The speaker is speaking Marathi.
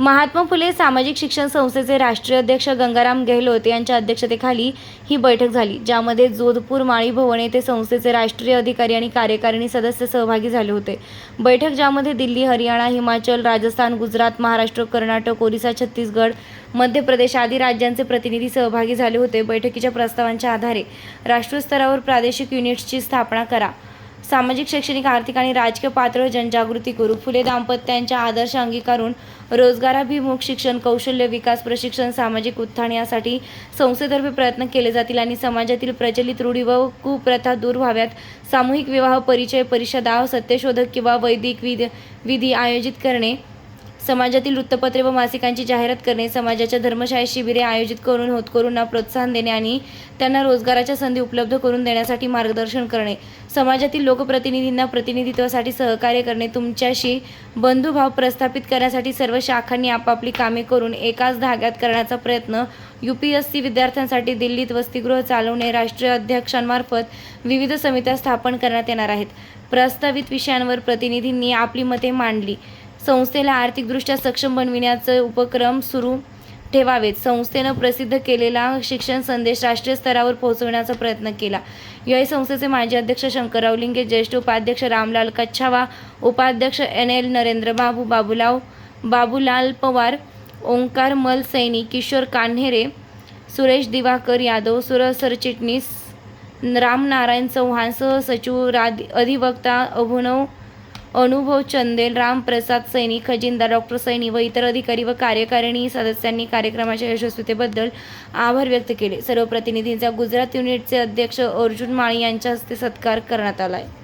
महात्मा फुले सामाजिक शिक्षण संस्थेचे राष्ट्रीय अध्यक्ष गंगाराम गेहलोत यांच्या अध्यक्षतेखाली ही बैठक झाली ज्यामध्ये जोधपूर माळी भवन येथे संस्थेचे राष्ट्रीय अधिकारी आणि कार्यकारिणी सदस्य सहभागी झाले होते. बैठक ज्यामध्ये दिल्ली हरियाणा हिमाचल राजस्थान गुजरात महाराष्ट्र कर्नाटक ओरिसा छत्तीसगड मध्य प्रदेश आदी राज्यांचे प्रतिनिधी सहभागी झाले होते. बैठकीच्या प्रस्तावांच्या आधारे राष्ट्रीय स्तरावर प्रादेशिक युनिट्सची स्थापना करा. सामाजिक शैक्षणिक आर्थिक आणि राजकीय पातळीवर जनजागृती करू. फुले दाम्पत्यांच्या आदर्श अंगीकारून रोजगाराभिमुख शिक्षण कौशल्य विकास प्रशिक्षण सामाजिक उत्थान यासाठी संस्थेतर्फे प्रयत्न केले जातील आणि समाजातील प्रचलित रूढी व कुप्रथा दूर व्हाव्यात. सामूहिक विवाह परिचय परिषदा सत्यशोधक किंवा वैदिक विध विधी आयोजित करणे समाजातील वृत्तपत्रे व मासिकांची जाहिरात करणे समाजाच्या धर्मशाळेत शिबिरे आयोजित करून होतकरूंना प्रोत्साहन देणे आणि त्यांना रोजगाराच्या संधी उपलब्ध करून देण्यासाठी मार्गदर्शन करणे. समाजातील लोकप्रतिनिधींना प्रतिनिधित्वासाठी सहकार्य करणे तुमच्याशी बंधुभाव प्रस्थापित करण्यासाठी सर्व शाखांनी आपापली कामे करून एकाच धाग्यात करण्याचा प्रयत्न यू पी एस सी विद्यार्थ्यांसाठी दिल्लीत वसतिगृह चालवणे राष्ट्रीय अध्यक्षांमार्फत विविध समित्या स्थापन करण्यात येणार आहेत. प्रस्तावित विषयांवर प्रतिनिधींनी आपली मते मांडली. संस्थेला आर्थिकदृष्ट्या सक्षम बनविण्याचे उपक्रम सुरू ठेवावेत. संस्थेनं प्रसिद्ध केलेला शिक्षण संदेश राष्ट्रीय स्तरावर पोहोचवण्याचा प्रयत्न केला. या संस्थेचे माजी अध्यक्ष शंकरराव लिंगे ज्येष्ठ उपाध्यक्ष रामलाल कच्छावा उपाध्यक्ष एन एल नरेंद्र बाबू बाबूलाव बाबूलाल पवार ओंकार मल सैनी किशोर कान्हेरे सुरेश दिवाकर यादव सुर सरचिटणीस रामनारायण चव्हाण सहसचिव राध अधिवक्ता अभिनव अनुभव चंदेल रामप्रसाद सैनी खजिनदार डॉक्टर सैनी व इतर अधिकारी व कार्यकारिणी सदस्यांनी कार्यक्रमाच्या यशस्वीतेबद्दल आभार व्यक्त केले. सर्व प्रतिनिधींचा गुजरात युनिटचे अध्यक्ष अर्जुन माळी यांच्या हस्ते सत्कार करण्यात आला आहे